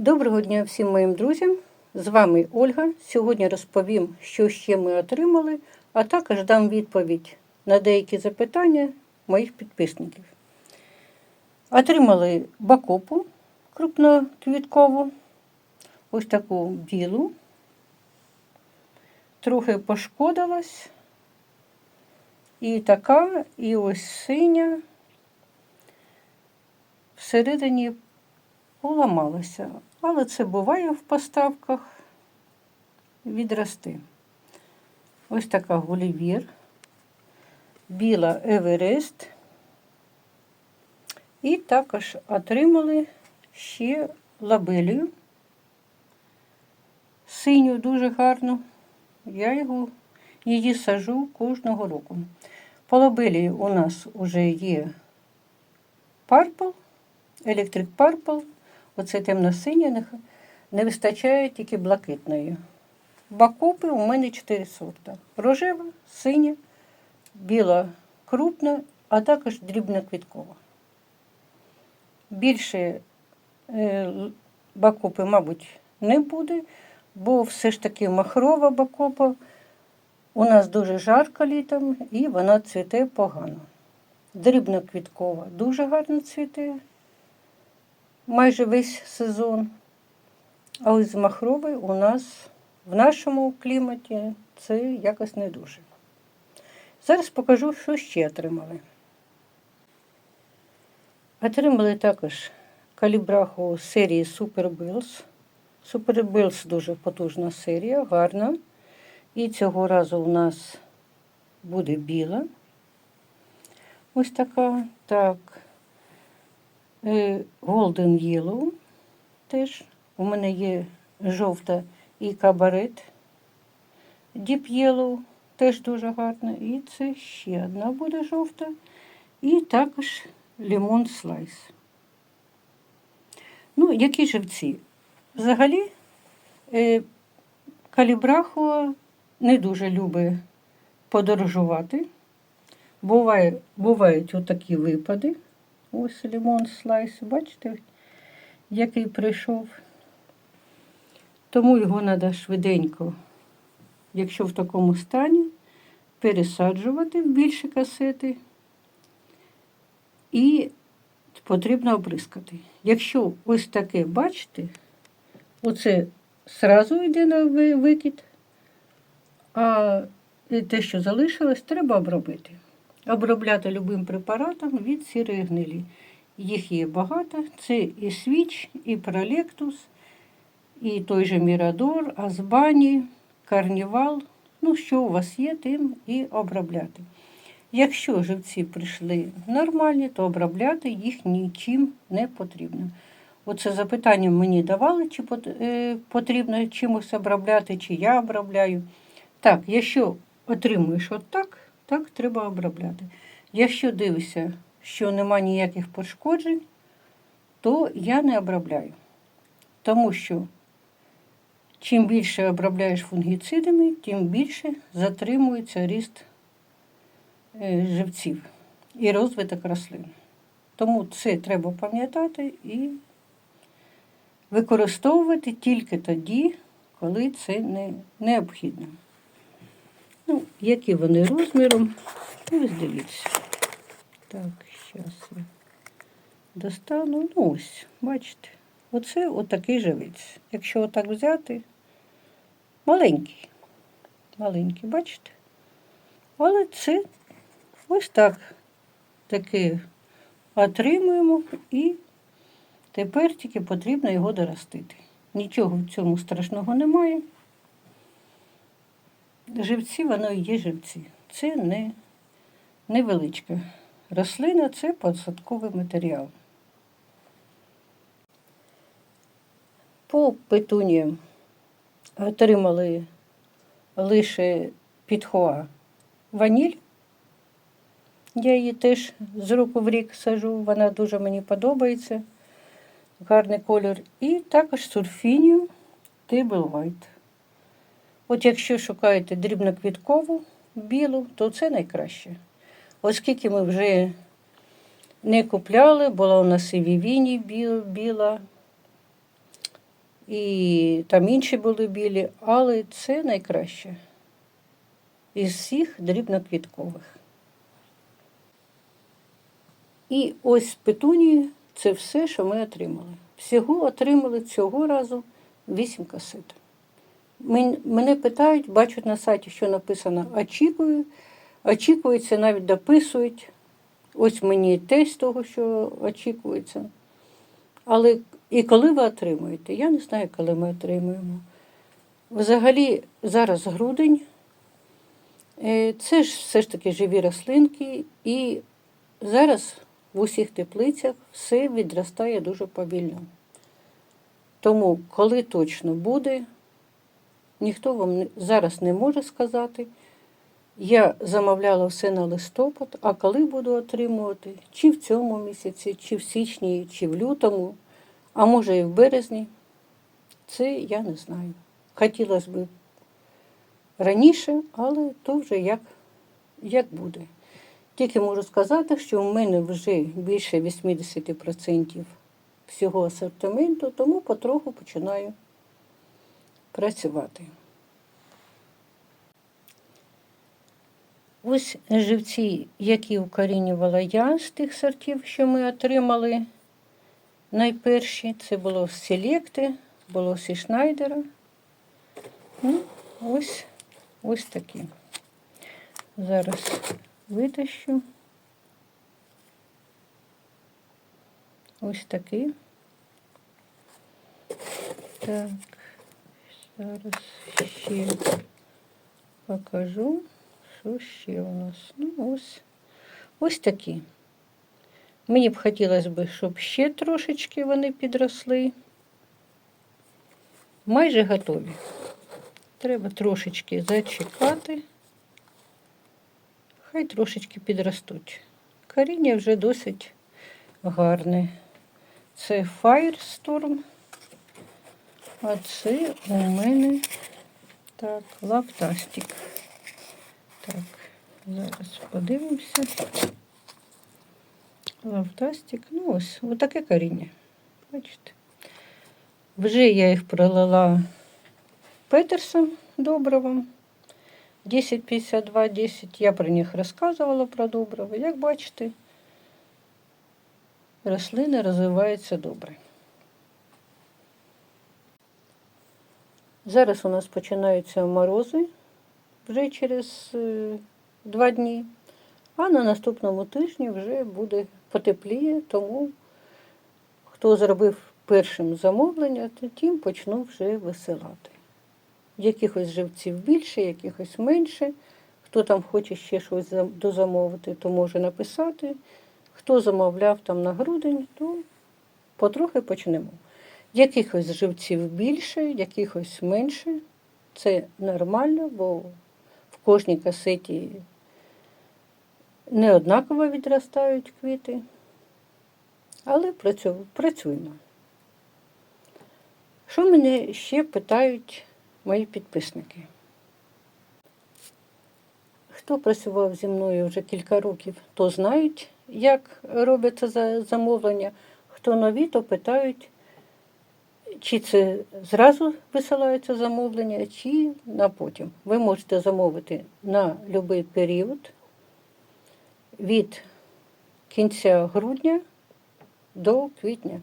Доброго дня всім моїм друзям! З вами Ольга. Сьогодні розповім, що ще ми отримали, а також дам відповідь на деякі запитання моїх підписників. Отримали бакопу крупноквіткову, ось таку білу, трохи пошкодилась. І така, і ось синя всередині поламалася. Але це буває в поставках відрости. Ось така гулівір, біла Еверест. І також отримали ще лабелію. Синю дуже гарну. Я його, її сажу кожного року. По лабелії у нас вже є Purple, Electric Purple. Оце темно-синя, не, вистачає тільки блакитної. Бакопи у мене 4 сорта. Рожева, синя, біла, крупна, а також дрібна квіткова. Більше е, бакопи, мабуть, не буде, бо все ж таки махрова бакопа. У нас дуже жарко літом і вона цвіте погано. Дрібна квіткова дуже гарно цвіте майже весь сезон. А ось з махровий у нас в нашому кліматі це якось не дуже. Зараз покажу, що ще отримали. Отримали також калібраху серії Super Bills. Super Bills дуже потужна серія, гарна. І цього разу у нас буде біла. Ось така. Так. Е, Golden Yellow теж. У мене є жовта і кабарет. Deep Yellow теж дуже гарна. І це ще одна буде жовта. І також лимон слайс. Ну, які живці? Взагалі, е, калібрахуа не дуже любить подорожувати. Буває, бувають отакі випади. Ось лимон слайс, бачите, який прийшов. Тому його треба швиденько, якщо в такому стані, пересаджувати в більші касети і потрібно оприскати. Якщо ось таке, бачите, оце сразу йде на викид, а те, що залишилось, треба обробити обробляти любим препаратом від сірої гнилі. Їх є багато. Це і свіч, і пролектус, і той же Мірадор, Азбані, Карнівал. Ну, що у вас є, тим і обробляти. Якщо живці прийшли нормальні, то обробляти їх нічим не потрібно. Оце запитання мені давали, чи е, потрібно чимось обробляти, чи я обробляю. Так, якщо отримуєш отак, так треба обробляти. Якщо дивишся, що нема ніяких пошкоджень, то я не обробляю. Тому що чим більше обробляєш фунгіцидами, тим більше затримується ріст е, живців і розвиток рослин. Тому це треба пам'ятати і використовувати тільки тоді, коли це не необхідно. Ну, які вони розміром. Ось дивіться. Так, зараз я достану. Ну ось, бачите, оце отакий живець. Якщо отак взяти, маленький, маленький, бачите? Але це ось так таке отримуємо і тепер тільки потрібно його доростити. Нічого в цьому страшного немає живці, воно і є живці. Це не невеличка рослина, це посадковий матеріал. По петуніям отримали лише підхоа ваніль. Я її теж з року в рік сажу, вона дуже мені подобається. Гарний колір. І також сурфінію Table White. От якщо шукаєте дрібноквіткову білу, то це найкраще. Оскільки ми вже не купляли, була у нас і вівіні біла, і там інші були білі, але це найкраще із всіх дрібноквіткових. І ось петунії це все, що ми отримали. Всього отримали цього разу 8 касет. Мен- Мене питають, бачать на сайті, що написано очікую. Очікується, навіть дописують. Ось мені тест того, що очікується. Але і коли ви отримуєте? Я не знаю, коли ми отримуємо. Взагалі, зараз грудень. Е, Це ж все ж таки живі рослинки, і зараз в усіх теплицях все відростає дуже повільно. Тому, коли точно буде, ніхто вам зараз не може сказати. Я замовляла все на листопад, а коли буду отримувати, чи в цьому місяці, чи в січні, чи в лютому, а може і в березні, це я не знаю. Хотілося б раніше, але то вже як, як буде. Тільки можу сказати, що в мене вже більше 80% всього асортименту, тому потроху починаю працювати. Ось живці, які укорінювала я з тих сортів, що ми отримали найперші. Це було з Селекти, було зі Шнайдера. Ну, ось, ось такі. Зараз витащу. Ось такий. Так, зараз ще покажу. Що ще у нас? Ну, ось, ось такі. Мені б хотілося б, щоб ще трошечки вони підросли. Майже готові. Треба трошечки зачекати. Хай трошечки підростуть. Коріння вже досить гарне. Це Firestorm. А це у мене так, лавтастик. Так, зараз подивимося. Лавтастик. Ну ось, отаке коріння. Бачите? Вже я їх пролила Петерсом добривом. 1052, 10. Я про них розказувала про добриво. Як бачите, рослини розвиваються добре. Зараз у нас починаються морози вже через е, два дні, а на наступному тижні вже буде потепліє, тому хто зробив першим замовлення, то тим почну вже висилати. Якихось живців більше, якихось менше. Хто там хоче ще щось зам- дозамовити, то може написати. Хто замовляв там на грудень, то потрохи почнемо. Якихось живців більше, якихось менше. Це нормально, бо в кожній касеті не однаково відростають квіти. Але працю- працюємо. Що мене ще питають мої підписники? Хто працював зі мною вже кілька років, то знають, як робиться замовлення. Хто нові, то питають, чи це зразу висилається замовлення, чи на потім. Ви можете замовити на будь-який період від кінця грудня до квітня.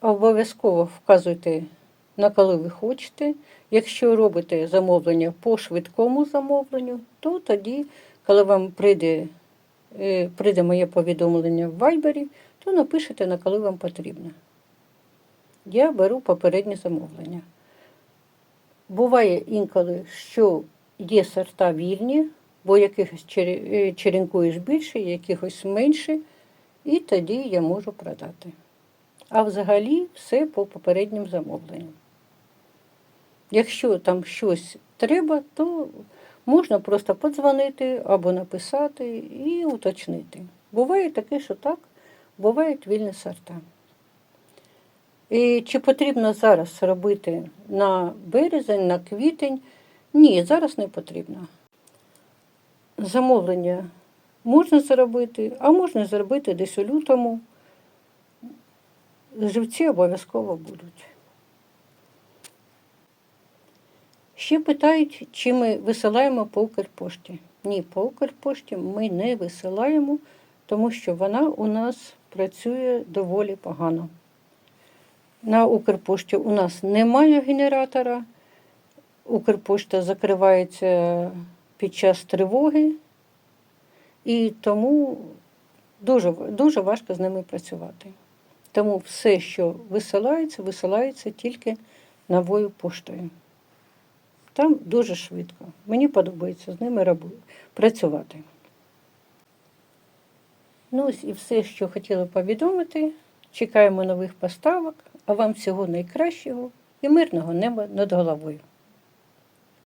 Обов'язково вказуйте, на коли ви хочете. Якщо робите замовлення по швидкому замовленню, то тоді, коли вам прийде, е, прийде моє повідомлення в Вайбері, то напишете, на коли вам потрібно. Я беру попереднє замовлення. Буває інколи, що є сорта вільні, бо якихось е, черенкуєш більше, якихось менше, і тоді я можу продати. А взагалі все по попереднім замовленням. Якщо там щось треба, то можна просто подзвонити або написати і уточнити. Буває таке, що так, бувають вільні сорта. І чи потрібно зараз робити на березень, на квітень? Ні, зараз не потрібно. Замовлення можна зробити, а можна зробити десь у лютому. живці обов'язково будуть. Ще питають, чи ми висилаємо по Укрпошті. Ні, по Укрпошті ми не висилаємо, тому що вона у нас працює доволі погано. На Укрпошті у нас немає генератора. Укрпошта закривається під час тривоги, і тому дуже, дуже важко з ними працювати. Тому все, що висилається, висилається тільки новою поштою. Там дуже швидко. Мені подобається з ними працювати. Ну ось і все, що хотіла повідомити. Чекаємо нових поставок, а вам всього найкращого і мирного неба над головою.